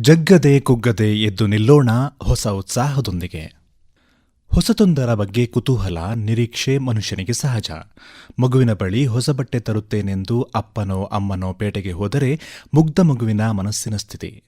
ಜಗ್ಗದೆ ಕುಗ್ಗದೆ ಎದ್ದು ನಿಲ್ಲೋಣ ಹೊಸ ಉತ್ಸಾಹದೊಂದಿಗೆ. ಹೊಸತೊಂದರ ಬಗ್ಗೆ ಕುತೂಹಲ, ನಿರೀಕ್ಷೆ ಮನುಷ್ಯನಿಗೆ ಸಹಜ. ಮಗುವಿನ ಬಳಿ ಹೊಸ ಬಟ್ಟೆ ತರುತ್ತೇನೆಂದು ಅಪ್ಪನೋ ಅಮ್ಮನೋ ಪೇಟೆಗೆ ಹೋದರೆ ಮುಗ್ಧ ಮಗುವಿನ ಮನಸ್ಸಿನ ಸ್ಥಿತಿ.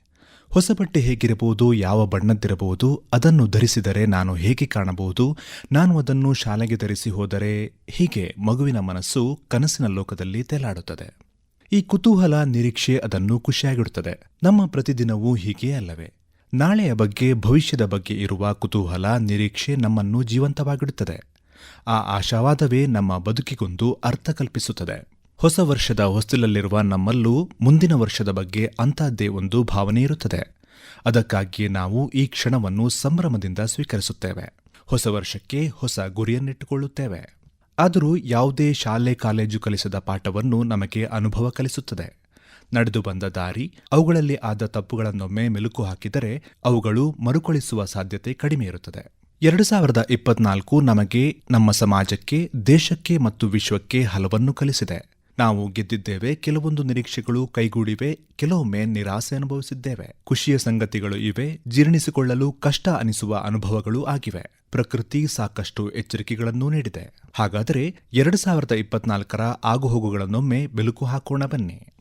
ಹೊಸ ಬಟ್ಟೆ ಹೇಗಿರಬಹುದು, ಯಾವ ಬಣ್ಣದ್ದಿರಬಹುದು, ಅದನ್ನು ಧರಿಸಿದರೆ ನಾನು ಹೇಗೆ ಕಾಣಬಹುದು, ನಾನು ಅದನ್ನು ಶಾಲೆಗೆ ಧರಿಸಿ ಹೋದರೆ ಹೀಗೆ ಮಗುವಿನ ಮನಸ್ಸು ಕನಸಿನ ಲೋಕದಲ್ಲಿ ತೇಲಾಡುತ್ತದೆ. ಈ ಕುತೂಹಲ ನಿರೀಕ್ಷೆ ಅದನ್ನು ಖುಷಿಯಾಗಿಡುತ್ತದೆ. ನಮ್ಮ ಪ್ರತಿದಿನವೂ ಹೀಗೆ ಅಲ್ಲವೇ? ನಾಳೆಯ ಬಗ್ಗೆ, ಭವಿಷ್ಯದ ಬಗ್ಗೆ ಇರುವ ಕುತೂಹಲ, ನಿರೀಕ್ಷೆ ನಮ್ಮನ್ನು ಜೀವಂತವಾಗಿಡುತ್ತದೆ. ಆ ಆಶಾವಾದವೇ ನಮ್ಮ ಬದುಕಿಗೊಂದು ಅರ್ಥ ಕಲ್ಪಿಸುತ್ತದೆ. ಹೊಸ ವರ್ಷದ ಹೊಸ್ತಿಲಲ್ಲಿರುವ ನಮ್ಮಲ್ಲೂ ಮುಂದಿನ ವರ್ಷದ ಬಗ್ಗೆ ಅಂತಹದ್ದೇ ಒಂದು ಭಾವನೆ ಇರುತ್ತದೆ. ಅದಕ್ಕಾಗಿಯೇ ನಾವು ಈ ಕ್ಷಣವನ್ನು ಸಂಭ್ರಮದಿಂದ ಸ್ವೀಕರಿಸುತ್ತೇವೆ. ಹೊಸ ವರ್ಷಕ್ಕೆ ಹೊಸ ಗುರಿಯನ್ನಿಟ್ಟುಕೊಳ್ಳುತ್ತೇವೆ. ಆದರೂ ಯಾವುದೇ ಶಾಲೆ ಕಾಲೇಜು ಕಲಿಸದ ಪಾಠವನ್ನು ನಮಗೆ ಅನುಭವ ಕಲಿಸುತ್ತದೆ. ನಡೆದು ಬಂದ ದಾರಿ, ಅವುಗಳಲ್ಲಿ ಆದ ತಪ್ಪುಗಳನ್ನೊಮ್ಮೆ ಮೆಲುಕು ಹಾಕಿದರೆ ಅವುಗಳು ಮರುಕಳಿಸುವ ಸಾಧ್ಯತೆ ಕಡಿಮೆ ಇರುತ್ತದೆ. ಎರಡು ಸಾವಿರದ ಇಪ್ಪತ್ನಾಲ್ಕು ನಮಗೆ ನಮ್ಮ ಸಮಾಜಕ್ಕೆ, ದೇಶಕ್ಕೆ ಮತ್ತು ವಿಶ್ವಕ್ಕೆ ಹಲವನ್ನು ಕಲಿಸಿದೆ. ನಾವು ಗೆದ್ದಿದ್ದೇವೆ, ಕೆಲವೊಂದು ನಿರೀಕ್ಷೆಗಳು ಕೈಗೂಡಿವೆ, ಕೆಲವೊಮ್ಮೆ ನಿರಾಸೆ ಅನುಭವಿಸಿದ್ದೇವೆ. ಖುಷಿಯ ಸಂಗತಿಗಳು ಇವೆ, ಜೀರ್ಣಿಸಿಕೊಳ್ಳಲು ಕಷ್ಟ ಅನಿಸುವ ಅನುಭವಗಳು ಆಗಿವೆ. ಪ್ರಕೃತಿ ಸಾಕಷ್ಟು ಎಚ್ಚರಿಕೆಗಳನ್ನು ನೀಡಿದೆ. ಹಾಗಾದರೆ ಎರಡು ಸಾವಿರದ ಇಪ್ಪತ್ನಾಲ್ಕರ ಆಗುಹೋಗುಗಳನ್ನೊಮ್ಮೆ ಬೆಲುಕು ಹಾಕೋಣ ಬನ್ನಿ.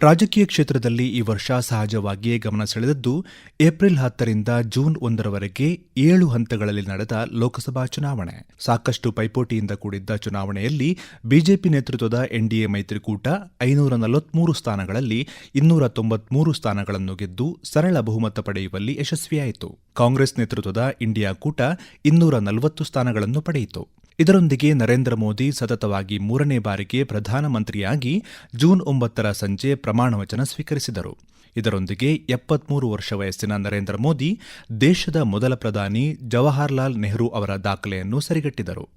ರಾಜಕೀಯ ಕ್ಷೇತ್ರದಲ್ಲಿ ಈ ವರ್ಷ ಸಹಜವಾಗಿಯೇ ಗಮನ ಸೆಳೆದದ್ದು ಏಪ್ರಿಲ್ ಹತ್ತರಿಂದ ಜೂನ್ ಒಂದರವರೆಗೆ ಏಳು ಹಂತಗಳಲ್ಲಿ ನಡೆದ ಲೋಕಸಭಾ ಚುನಾವಣೆ. ಸಾಕಷ್ಟು ಪೈಪೋಟಿಯಿಂದ ಕೂಡಿದ್ದ ಚುನಾವಣೆಯಲ್ಲಿ ಬಿಜೆಪಿ ನೇತೃತ್ವದ ಎನ್ಡಿಎ ಮೈತ್ರಿಕೂಟ ಐನೂರ ನಲವತ್ಮೂರು ಸ್ಥಾನಗಳಲ್ಲಿ ಇನ್ನೂರ ತೊಂಬತ್ಮೂರು ಸ್ಥಾನಗಳನ್ನು ಗೆದ್ದು ಸರಳ ಬಹುಮತ ಪಡೆಯುವಲ್ಲಿ ಯಶಸ್ವಿಯಾಯಿತು. ಕಾಂಗ್ರೆಸ್ ನೇತೃತ್ವದ ಇಂಡಿಯಾ ಕೂಟ ಇನ್ನೂರ ನಲವತ್ತು ಸ್ಥಾನಗಳನ್ನು ಪಡೆಯಿತು. ಇದರೊಂದಿಗೆ ನರೇಂದ್ರ ಮೋದಿ ಸತತವಾಗಿ ಮೂರನೇ ಬಾರಿಗೆ ಪ್ರಧಾನಮಂತ್ರಿಯಾಗಿ ಜೂನ್ ಒಂಬತ್ತರ ಸಂಜೆ ಪ್ರಮಾಣವಚನ ಸ್ವೀಕರಿಸಿದರು. ಇದರೊಂದಿಗೆ ಎಪ್ಪತ್ಮೂರು ವರ್ಷ ವಯಸ್ಸಿನ ನರೇಂದ್ರ ಮೋದಿ ದೇಶದ ಮೊದಲ ಪ್ರಧಾನಿ ಜವಾಹರ್ಲಾಲ್ ನೆಹರು ಅವರ ದಾಖಲೆಯನ್ನು ಸರಿಗಟ್ಟಿದರು.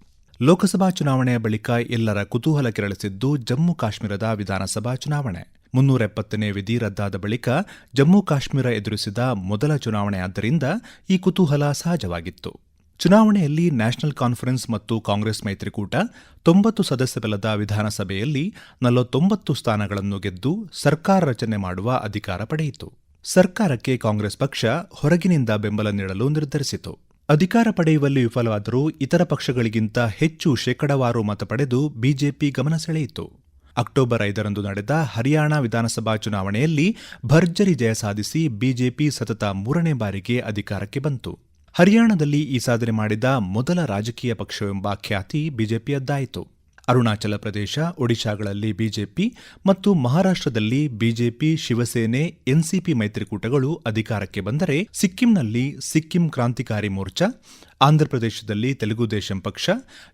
ಲೋಕಸಭಾ ಚುನಾವಣೆಯ ಬಳಿಕ ಎಲ್ಲರ ಕುತೂಹಲ ಕೆರಳಿಸಿದ್ದು ಜಮ್ಮು ಕಾಶ್ಮೀರದ ವಿಧಾನಸಭಾ ಚುನಾವಣೆ. ಮುನ್ನೂರ ಎಪ್ಪತ್ತನೇ ವಿಧಿ ರದ್ದಾದ ಬಳಿಕ ಜಮ್ಮು ಕಾಶ್ಮೀರ ಎದುರಿಸಿದ ಮೊದಲ ಚುನಾವಣೆಯಾದ್ದರಿಂದ ಈ ಕುತೂಹಲ ಸಹಜವಾಗಿತ್ತು. ಚುನಾವಣೆಯಲ್ಲಿ ನ್ಯಾಷನಲ್ ಕಾನ್ಫರೆನ್ಸ್ ಮತ್ತು ಕಾಂಗ್ರೆಸ್ ಮೈತ್ರಿಕೂಟ ತೊಂಬತ್ತು ಸದಸ್ಯ ಬಲದ ವಿಧಾನಸಭೆಯಲ್ಲಿ ನಲವತ್ತೊಂಬತ್ತು ಸ್ಥಾನಗಳನ್ನು ಗೆದ್ದು ಸರ್ಕಾರ ರಚನೆ ಮಾಡುವ ಅಧಿಕಾರ ಪಡೆಯಿತು. ಸರ್ಕಾರಕ್ಕೆ ಕಾಂಗ್ರೆಸ್ ಪಕ್ಷ ಹೊರಗಿನಿಂದ ಬೆಂಬಲ ನೀಡಲು ನಿರ್ಧರಿಸಿತು. ಅಧಿಕಾರ ಪಡೆಯುವಲ್ಲಿ ವಿಫಲವಾದರೂ ಇತರ ಪಕ್ಷಗಳಿಗಿಂತ ಹೆಚ್ಚು ಶೇಕಡವಾರು ಮತ ಪಡೆದು ಬಿಜೆಪಿ ಗಮನ ಸೆಳೆಯಿತು. ಅಕ್ಟೋಬರ್ ಐದರಂದು ನಡೆದ ಹರಿಯಾಣ ವಿಧಾನಸಭಾ ಚುನಾವಣೆಯಲ್ಲಿ ಭರ್ಜರಿ ಜಯ ಸಾಧಿಸಿ ಬಿಜೆಪಿ ಸತತ ಮೂರನೇ ಬಾರಿಗೆ ಅಧಿಕಾರಕ್ಕೆ ಬಂತು. ಹರಿಯಾಣದಲ್ಲಿ ಈ ಸಾಧನೆ ಮಾಡಿದ ಮೊದಲ ರಾಜಕೀಯ ಪಕ್ಷವೆಂಬ ಖ್ಯಾತಿ ಬಿಜೆಪಿಯದ್ದಾಯಿತು. ಅರುಣಾಚಲ ಪ್ರದೇಶ, ಒಡಿಶಾಗಳಲ್ಲಿ ಬಿಜೆಪಿ ಮತ್ತು ಮಹಾರಾಷ್ಟ್ರದಲ್ಲಿ ಬಿಜೆಪಿ, ಶಿವಸೇನೆ, ಎನ್ಸಿಪಿ ಮೈತ್ರಿಕೂಟಗಳು ಅಧಿಕಾರಕ್ಕೆ ಬಂದರೆ ಸಿಕ್ಕಿಂನಲ್ಲಿ ಸಿಕ್ಕಿಂ ಕ್ರಾಂತಿಕಾರಿ ಮೋರ್ಚಾ ಆಂಧ್ರಪ್ರದೇಶದಲ್ಲಿ ತೆಲುಗುದೇಶಂ ಪಕ್ಷ,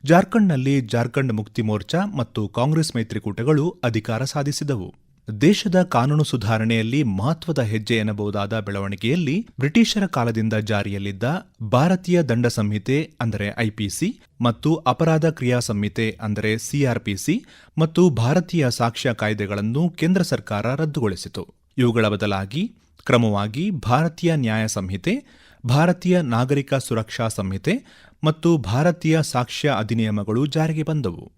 ಜಾರ್ಖಂಡ್ನಲ್ಲಿ ಜಾರ್ಖಂಡ್ ಮುಕ್ತಿ ಮೋರ್ಚಾ ಮತ್ತು ಕಾಂಗ್ರೆಸ್ ಮೈತ್ರಿಕೂಟಗಳು ಅಧಿಕಾರ ಸಾಧಿಸಿದವು. ದೇಶದ ಕಾನೂನು ಸುಧಾರಣೆಯಲ್ಲಿ ಮಹತ್ವದ ಹೆಜ್ಜೆ ಎನ್ನಬಹುದಾದ ಬೆಳವಣಿಗೆಯಲ್ಲಿ ಬ್ರಿಟಿಷರ ಕಾಲದಿಂದ ಜಾರಿಯಲ್ಲಿದ್ದ ಭಾರತೀಯ ದಂಡ ಸಂಹಿತೆ, ಅಂದರೆ ಐಪಿಸಿ ಮತ್ತು ಅಪರಾಧ ಕ್ರಿಯಾ ಸಂಹಿತೆ, ಅಂದರೆ ಸಿಆರ್ಪಿಸಿ ಮತ್ತು ಭಾರತೀಯ ಸಾಕ್ಷ್ಯ ಕಾಯ್ದೆಗಳನ್ನು ಕೇಂದ್ರ ಸರ್ಕಾರ ರದ್ದುಗೊಳಿಸಿತು. ಇವುಗಳ ಬದಲಾಗಿ ಕ್ರಮವಾಗಿ ಭಾರತೀಯ ನ್ಯಾಯ ಸಂಹಿತೆ, ಭಾರತೀಯ ನಾಗರಿಕ ಸುರಕ್ಷಾ ಸಂಹಿತೆ ಮತ್ತು ಭಾರತೀಯ ಸಾಕ್ಷ್ಯ ಅಧಿನಿಯಮಗಳು ಜಾರಿಗೆ ಬಂದವು.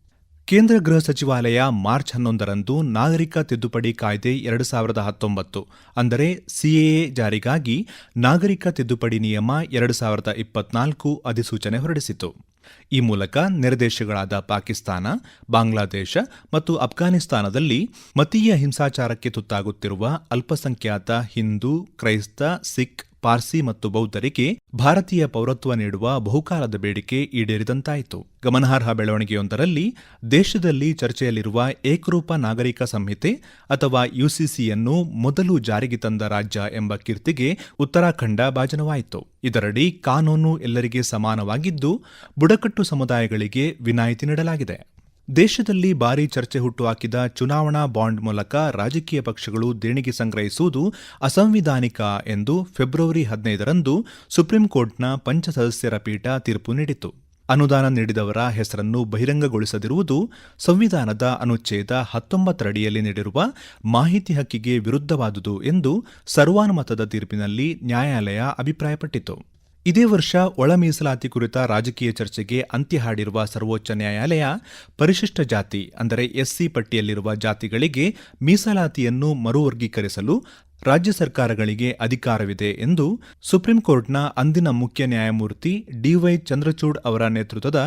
ಕೇಂದ್ರ ಗೃಹ ಸಚಿವಾಲಯ ಮಾರ್ಚ್ ಹನ್ನೊಂದರಂದು ನಾಗರಿಕ ತಿದ್ದುಪಡಿ ಕಾಯ್ದೆ ಎರಡು ಸಾವಿರದ ಹತ್ತೊಂಬತ್ತು, ಅಂದರೆ ಸಿಎಎ ಜಾರಿಗಾಗಿ ನಾಗರಿಕ ತಿದ್ದುಪಡಿ ನಿಯಮ ಎರಡು ಸಾವಿರದ ಇಪ್ಪತ್ನಾಲ್ಕು ಅಧಿಸೂಚನೆ ಹೊರಡಿಸಿತು. ಈ ಮೂಲಕ ನಿರ್ದೇಶಗಳಾದ ಪಾಕಿಸ್ತಾನ, ಬಾಂಗ್ಲಾದೇಶ ಮತ್ತು ಅಫ್ಘಾನಿಸ್ತಾನದಲ್ಲಿ ಮತೀಯ ಹಿಂಸಾಚಾರಕ್ಕೆ ತುತ್ತಾಗುತ್ತಿರುವ ಅಲ್ಪಸಂಖ್ಯಾತ ಹಿಂದೂ, ಕ್ರೈಸ್ತ, ಸಿಖ್ ಪಾರ್ಸಿ ಮತ್ತು ಬೌದ್ಧರಿಗೆ ಭಾರತೀಯ ಪೌರತ್ವ ನೀಡುವ ಬಹುಕಾಲದ ಬೇಡಿಕೆ ಈಡೇರಿದಂತಾಯಿತು. ಗಮನಾರ್ಹ ಬೆಳವಣಿಗೆಯೊಂದರಲ್ಲಿ ದೇಶದಲ್ಲಿ ಚರ್ಚೆಯಲ್ಲಿರುವ ಏಕರೂಪ ನಾಗರಿಕ ಸಂಹಿತೆ ಅಥವಾ ಯುಸಿಸಿಯನ್ನು ಮೊದಲು ಜಾರಿಗೆ ತಂದ ರಾಜ್ಯ ಎಂಬ ಕೀರ್ತಿಗೆ ಉತ್ತರಾಖಂಡ ಭಾಜನವಾಯಿತು. ಇದರಡಿ ಕಾನೂನು ಎಲ್ಲರಿಗೆ ಸಮಾನವಾಗಿದ್ದು, ಬುಡಕಟ್ಟು ಸಮುದಾಯಗಳಿಗೆ ವಿನಾಯಿತಿ ನೀಡಲಾಗಿದೆ. ದೇಶದಲ್ಲಿ ಭಾರೀ ಚರ್ಚೆ ಹುಟ್ಟುಹಾಕಿದ ಚುನಾವಣಾ ಬಾಂಡ್ ಮೂಲಕ ರಾಜಕೀಯ ಪಕ್ಷಗಳು ದೇಣಿಗೆ ಸಂಗ್ರಹಿಸುವುದು ಅಸಂವಿಧಾನಿಕ ಎಂದು ಫೆಬ್ರವರಿ ಹದಿನೈದರಂದು ಸುಪ್ರೀಂ ಕೋರ್ಟ್ನ ಪಂಚ ಸದಸ್ಯರ ಪೀಠ ತೀರ್ಪು ನೀಡಿತು ಅನುದಾನ ನೀಡಿದವರ ಹೆಸರನ್ನು ಬಹಿರಂಗಗೊಳಿಸದಿರುವುದು ಸಂವಿಧಾನದ ಅನುಚ್ಛೇದ ಹತ್ತೊಂಬತ್ತರಡಿಯಲ್ಲಿ ನೀಡಿರುವ ಮಾಹಿತಿ ಹಕ್ಕಿಗೆ ವಿರುದ್ಧವಾದುದು ಎಂದು ಸರ್ವಾನುಮತದ ತೀರ್ಪಿನಲ್ಲಿ ನ್ಯಾಯಾಲಯ ಅಭಿಪ್ರಾಯಪಟ್ಟಿತು ಇದೇ ವರ್ಷ ಒಳ ಮೀಸಲಾತಿ ಕುರಿತ ರಾಜಕೀಯ ಚರ್ಚೆಗೆ ಅಂತ್ಯ ಹಾಡಿರುವ ಸರ್ವೋಚ್ಚ ನ್ಯಾಯಾಲಯ ಪರಿಶಿಷ್ಟ ಜಾತಿ, ಅಂದರೆ ಎಸ್ಸಿ ಪಟ್ಟಿಯಲ್ಲಿರುವ ಜಾತಿಗಳಿಗೆ ಮೀಸಲಾತಿಯನ್ನು ಮರುವರ್ಗೀಕರಿಸಲು ರಾಜ್ಯ ಸರ್ಕಾರಗಳಿಗೆ ಅಧಿಕಾರವಿದೆ ಎಂದು ಸುಪ್ರೀಂ ಕೋರ್ಟ್ನ ಅಂದಿನ ಮುಖ್ಯ ನ್ಯಾಯಮೂರ್ತಿ ಡಿವೈ ಚಂದ್ರಚೂಡ್ ಅವರ ನೇತೃತ್ವದ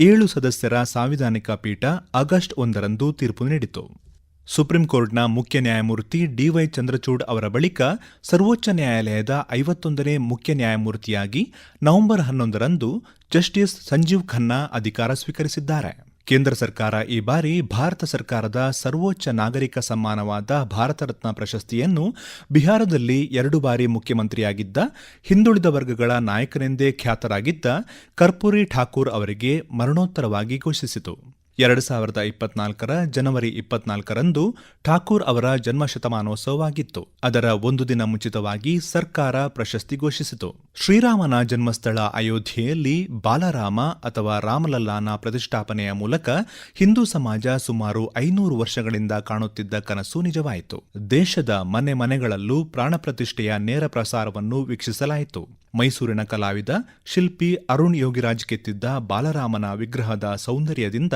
ಏಳು ಸದಸ್ಯರ ಸಾಂವಿಧಾನಿಕ ಪೀಠ ಆಗಸ್ಟ್ ಒಂದರಂದು ತೀರ್ಪು ನೀಡಿತು ಸುಪ್ರೀಂ ಕೋರ್ಟ್ನ ಮುಖ್ಯ ನ್ಯಾಯಮೂರ್ತಿ ಡಿವೈ ಚಂದ್ರಚೂಡ್ ಅವರ ಬಳಿಕ ಸರ್ವೋಚ್ಚ ನ್ಯಾಯಾಲಯದ ಐವತ್ತೊಂದನೇ ಮುಖ್ಯ ನ್ಯಾಯಮೂರ್ತಿಯಾಗಿ ನವೆಂಬರ್ ಹನ್ನೊಂದರಂದು ಜಸ್ಟಿಸ್ ಸಂಜೀವ್ ಖನ್ನಾ ಅಧಿಕಾರ ಸ್ವೀಕರಿಸಿದ್ದಾರೆ. ಕೇಂದ್ರ ಸರ್ಕಾರ ಈ ಬಾರಿ ಭಾರತ ಸರ್ಕಾರದ ಸರ್ವೋಚ್ಚ ನಾಗರಿಕ ಸಮ್ಮಾನವಾದ ಭಾರತ ರತ್ನ ಪ್ರಶಸ್ತಿಯನ್ನು ಬಿಹಾರದಲ್ಲಿ ಎರಡು ಬಾರಿ ಮುಖ್ಯಮಂತ್ರಿಯಾಗಿದ್ದ, ಹಿಂದುಳಿದ ವರ್ಗಗಳ ನಾಯಕನೆಂದೇ ಖ್ಯಾತರಾಗಿದ್ದ ಕರ್ಪೂರಿ ಠಾಕೂರ್ ಅವರಿಗೆ ಮರಣೋತ್ತರವಾಗಿ ಘೋಷಿಸಿತು. ಎರಡು ಸಾವಿರದ ಇಪ್ಪತ್ನಾಲ್ಕರ ಜನವರಿ ಇಪ್ಪತ್ನಾಲ್ಕರಂದು ಠಾಕೂರ್ ಅವರ ಜನ್ಮ ಶತಮಾನೋತ್ಸವವಾಗಿತ್ತು ಅದರ ಒಂದು ದಿನ ಮುಂಚಿತವಾಗಿ ಸರ್ಕಾರ ಪ್ರಶಸ್ತಿ ಘೋಷಿಸಿತು. ಶ್ರೀರಾಮನ ಜನ್ಮಸ್ಥಳ ಅಯೋಧ್ಯೆಯಲ್ಲಿ ಬಾಲರಾಮ ಅಥವಾ ರಾಮಲಲ್ಲಾನ ಪ್ರತಿಷ್ಠಾಪನೆಯ ಮೂಲಕ ಹಿಂದೂ ಸಮಾಜ ಸುಮಾರು ಐನೂರು ವರ್ಷಗಳಿಂದ ಕಾಣುತ್ತಿದ್ದ ಕನಸು ನಿಜವಾಯಿತು. ದೇಶದ ಮನೆ ಮನೆಗಳಲ್ಲೂ ಪ್ರಾಣ ಪ್ರತಿಷ್ಠೆಯ ನೇರ ಪ್ರಸಾರವನ್ನು ವೀಕ್ಷಿಸಲಾಯಿತು. ಮೈಸೂರಿನ ಕಲಾವಿದ ಶಿಲ್ಪಿ ಅರುಣ್ ಯೋಗಿರಾಜ್ ಕೆತ್ತಿದ್ದ ಬಾಲರಾಮನ ವಿಗ್ರಹದ ಸೌಂದರ್ಯದಿಂದ